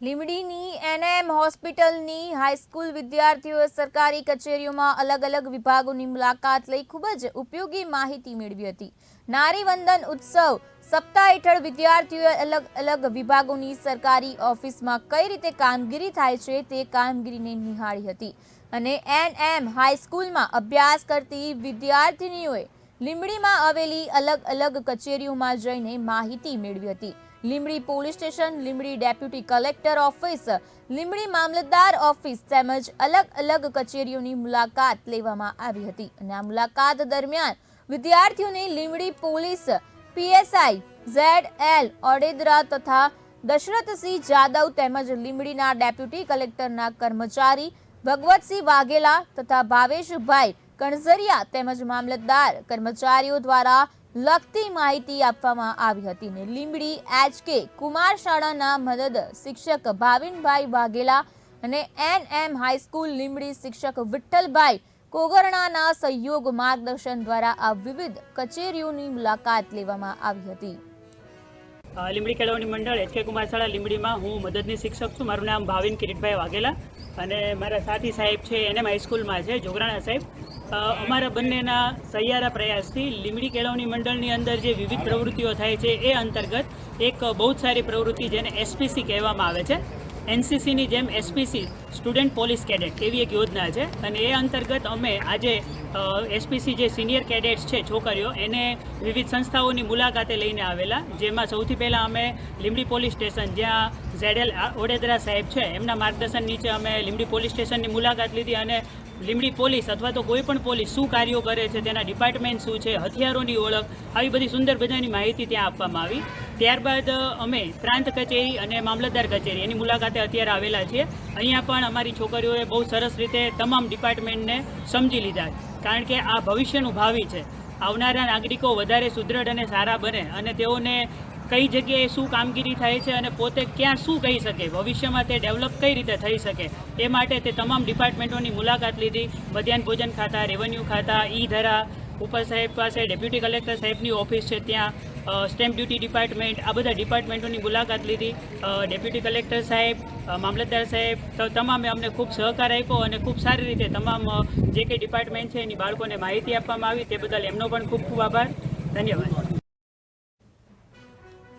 લીમડીની NM હોસ્પિટલની high school વિદ્યાર્થીઓએ સરકારી કચેરીઓમાં અલગ અલગ વિભાગોની મુલાકાત લઈ ખૂબ જ ઉપયોગી માહિતી મેળવી હતી. નારી વંદન ઉત્સવ સપ્તાહ હેઠળ વિદ્યાર્થીઓએ અલગ અલગ વિભાગોની સરકારી ઓફિસમાં કઈ રીતે કામગીરી થાય છે તે કામગીરીને નિહાળી હતી. અને એનએમ હાઈસ્કૂલમાં અભ્યાસ કરતી વિદ્યાર્થિનીઓએ લીંબડીમાં આવેલી અલગ અલગ કચેરીઓમાં જઈને માહિતી મેળવી હતી. Limbdi police station, Limbdi deputy collector office, Limbdi મામલતદાર ઓફિસ તેમજ અલગ અલગ કચેરીઓની મુલાકાત લેવામાં આવી હતી અને આ મુલાકાત દરમિયાન વિદ્યાર્થીઓને Limbdi police, PSI, Z L, Odedara તથા દશરથસિંહ જાદવ તેમજ લીંબડીના ડેપ્યુટી કલેક્ટરના કર્મચારી ભગવતસિંહ વાઘેલા તથા ભાવેશભાઈ કણઝરિયા તેમજ મામલતદાર કર્મચારીઓ દ્વારા લગતી માહિતી આપવામાં આવી હતી ને લીંબડી એચકે કુમાર શાળાના મદદ શિક્ષક ભાવિનભાઈ વાઘેલા અને એન એમ હાઈસ્કૂલ લીંબડી શિક્ષક વિઠ્ઠલભાઈ કોગરણાના સહયોગ માર્ગદર્શન દ્વારા આ વિવિધ કચેરીઓની મુલાકાત લેવામાં આવી હતી. અ, લીંબડી કેળવણી મંડળ એચ કે કુમાર શાળા લીંબડીમાં હું મદદની શિક્ષક છું. મારું નામ ભાવિન કિરીટભાઈ વાઘેલા અને મારા સાથી સાહેબ છે એનએમ હાઈસ્કૂલમાં છે જોગરાણા સાહેબ. અમારા બંનેના સહિયારા પ્રયાસથી લીમડી કેળવણી મંડળની અંદર જે વિવિધ પ્રવૃત્તિઓ થાય છે એ અંતર્ગત એક બહુ જ સારી પ્રવૃત્તિ જેને એસપીસી કહેવામાં આવે છે. એનસીસીની જેમ એસપીસી સ્ટુડન્ટ પોલીસ કેડેટ એવી એક યોજના છે. અને એ અંતર્ગત અમે આજે એસપીસી જે સિનિયર કેડેટ્સ છે, છોકરીઓ, એને વિવિધ સંસ્થાઓની મુલાકાતે લઈને આવેલા. જેમાં સૌથી પહેલાં અમે લીમડી પોલીસ સ્ટેશન, જ્યાં ઝેડેલ ઓડેદરા સાહેબ છે, એમના માર્ગદર્શન નીચે અમે લીમડી પોલીસ સ્ટેશનની મુલાકાત લીધી અને લીંબડી પોલીસ અથવા તો કોઈ પણ પોલીસ શું કાર્યો કરે છે, તેના ડિપાર્ટમેન્ટ શું છે, હથિયારોની ઓળખ, આવી બધી સુંદર બધાની માહિતી ત્યાં આપવામાં આવી. ત્યારબાદ અમે પ્રાંત કચેરી અને મામલતદાર કચેરી, એની મુલાકાતે અત્યારે આવેલા છીએ. અહીંયા પણ અમારી છોકરીઓએ બહુ સરસ રીતે તમામ ડિપાર્ટમેન્ટને સમજી લીધા કારણ કે આ ભવિષ્યનું ભાવિ છે. આવનારા નાગરિકો વધારે સુદૃઢ અને સારા બને અને તેઓને કઈ જગ્યાએ શું કામગીરી થાય છે અને પોતે ક્યાં શું કહી શકે, ભવિષ્યમાં તે ડેવલપ કઈ રીતે થઈ શકે એ માટે તે તમામ ડિપાર્ટમેન્ટોની મુલાકાત લીધી. મધ્યાહન ભોજન ખાતા રેવન્યુ ખાતા ઈ ધરા ઉપર સાહેબ પાસે ડેપ્યુટી કલેક્ટર સાહેબની ઓફિસ છે ત્યાં સ્ટેમ્પ ડ્યુટી ડિપાર્ટમેન્ટ આ બધા ડિપાર્ટમેન્ટોની મુલાકાત લીધી. ડેપ્યુટી કલેક્ટર સાહેબ મામલતદાર સાહેબ, તો તમામે અમને ખૂબ સહકાર આપ્યો અને ખૂબ સારી રીતે તમામ જે કંઈ ડિપાર્ટમેન્ટ છે એની બાળકોને માહિતી આપવામાં આવી, તે બદલ એમનો પણ ખૂબ ખૂબ આભાર. ધન્યવાદ.